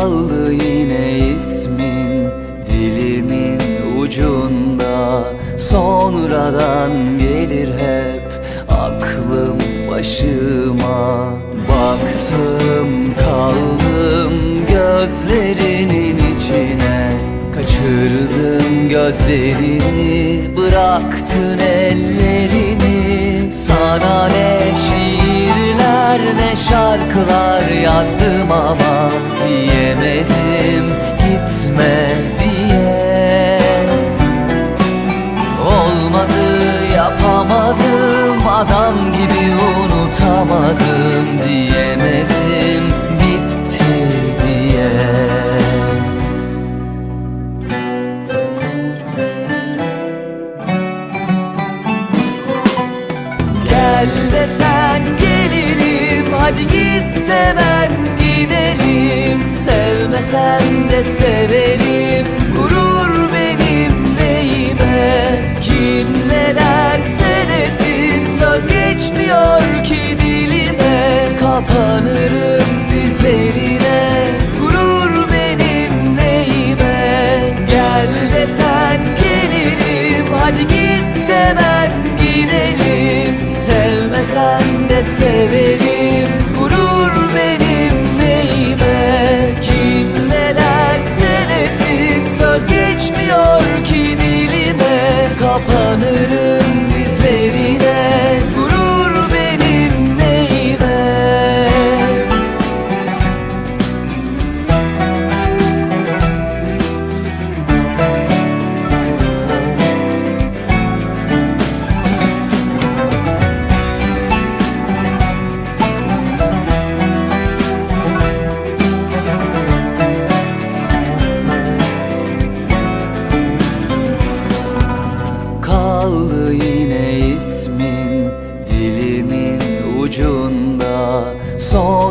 kaldı yine ismin Dilimin ucunda. Sonradan gelir hep aklım başıma. Baktım kaldım gözlerinin içine. Kaçırdım gözlerini bıraktın ellerimi Sana ne şiirler ne şarkılar yazdım ama. Diyemedim gitme diye. Olmadı yapamadım adam gibi unutamadım diyemedim bitti diye. Gel desen gelirim Hadi git de ben giderim Sevmesen de severim Gurur benim neyime? Kim ne derse desin Söz geçmiyor ki dilime. Kapanırım Kapanırım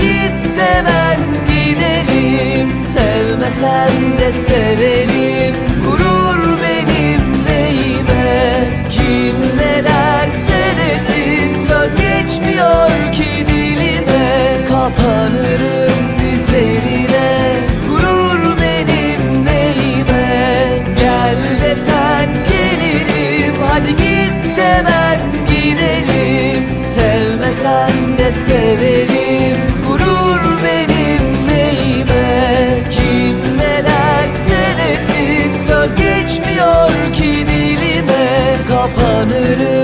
git de ben giderim. Sevmesen de severim. Gurur benim neyime? Kim ne derse desin Söz geçmiyor ki dilime. Kapanırım dizlerine. Gurur benim neyime? Gel desen gelirim. Hadi git de ben gidelim. Sevmesen de severim Söz